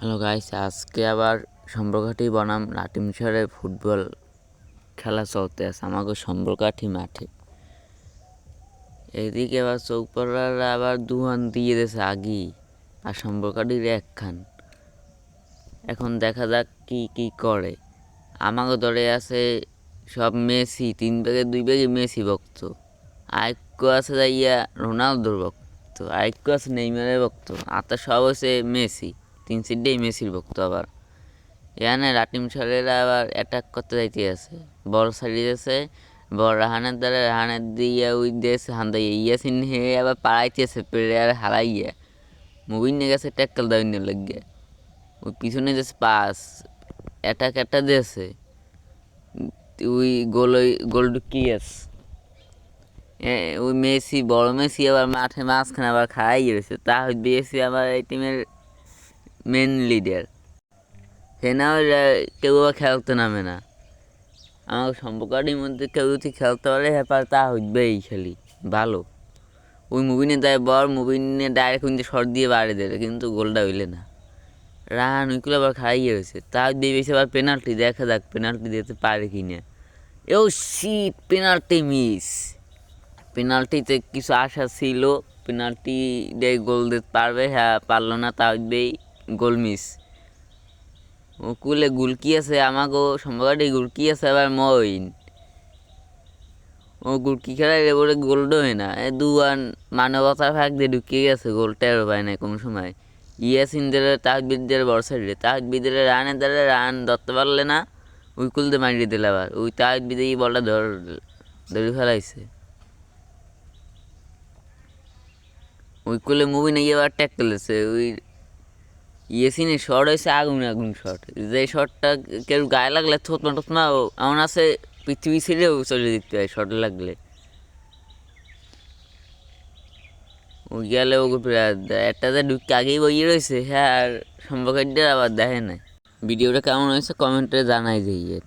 Hello guys, আজকে আবার সম্পর্কাঠি বনাম লাটিমশরে ফুটবল খেলা চলতে আছে আমাকে সম্পর্কাঠি মাঠে। এদিকে আবার চৌপাড়ারা আবার দুহান দিয়ে দিয়েছে আগি আর সম্পর্কাঠির একখান। এখন দেখা যাক কি কি করে। আমাকে ধরে আছে সব মেসি, তিন ব্যাগে দুই ব্যাগে মেসি ভক্ত। আরেক্য আছে যাইয়া রোনালদোর ভক্ত আরেক্য আছে নেইমারের ভক্ত, আর সব হচ্ছে মেসি। তিন সিডেই মেসির ভক্ত আবার। এখানে রাটিম সালেরা আবার অ্যাটাক করতে যাইতে আছে বল ছাড়িয়েছে বল রাহানের দ্বারা রাহানের দিয়ে উই দিয়েছে হান দিয়ে ইয়াসিন হে আবার পাড়াইতেছে প্লেয়ার হারাইয়া। মুভিন নিয়ে গেছে ট্যাক্কাল দাবিনে লাগিয়ে ওই পিছনে যে পাস অ্যাটাক একটা দিয়েছে। ওই গোল ওই গোল ঢুকিয়েস ওই মেসি, বড় মেসি আবার মাঠে মাঝখানে আবার খারাই গেছে তা বিএসি আবার এই টিমের মেন লিডার সে না কেউ আবার খেলতে নামে না। আমার সম্পর্কের মধ্যে কেউ যদি খেলতে পারে হ্যাঁ তা হইবেই খেলি। ভালো। ওই মুভিনে দেয়, বর নিয়ে ডাইরেক্ট কিন্তু শর্ট দিয়ে বাড়ি দেবে কিন্তু গোলটা হইলে না। রান ওইগুলো আবার খাই হয়েছে। তা দিয়েছে আবার পেনাল্টি দেখা যাক পেনাল্টি দিতে পারে কি না এও শীত পেনাল্টি মিস পেনাল্টিতে কিছু আশা ছিল পেনাল্টি দিয়ে গোল দিতে পারবে হ্যাঁ পারল না, তা হইবেই। Goal miss. ও কুলে গুলকি আছে, আমাকেও সম্ভবত গুলকি আছে আবার মইন। ও গুলকি খেলায় বলে গোলটা হয় না, এ দুয়ান মানবতার ফাঁক দিয়ে ঢুকিয়ে গেছে গোলটারও পায় না কোনো সময়। ইয়াসিন দিলে তাহবিদের বর্ষা দিলে তাহবিদের রানের দ্বারা রান ধরতে পারলে না ওই কুলতে মারিয়ে দিলে আবার, ওই তাহবিদে এই বলটা ধর, ধরে ফেলাইছে। ওই কুলে মুভি নিয়ে আবার ট্যাক করেছে ওই ইয়েসিনে শর্ট হয়েছে, আগুন আগুন শর্ট। যে শর্টটা কেউ গায়ে লাগলে থতমা টতমা এমন আছে, পৃথিবী ছেড়েও চলে দিতে হয় শর্ট লাগলে। ও গেলে ও একটা যে ঢুকতে আগেই বইয়ে রয়েছে হ্যাঁ আর সম্পর্কের আবার দেখে নাই। ভিডিওটা কেমন হয়েছে, কমেন্টে জানাই দিয়ে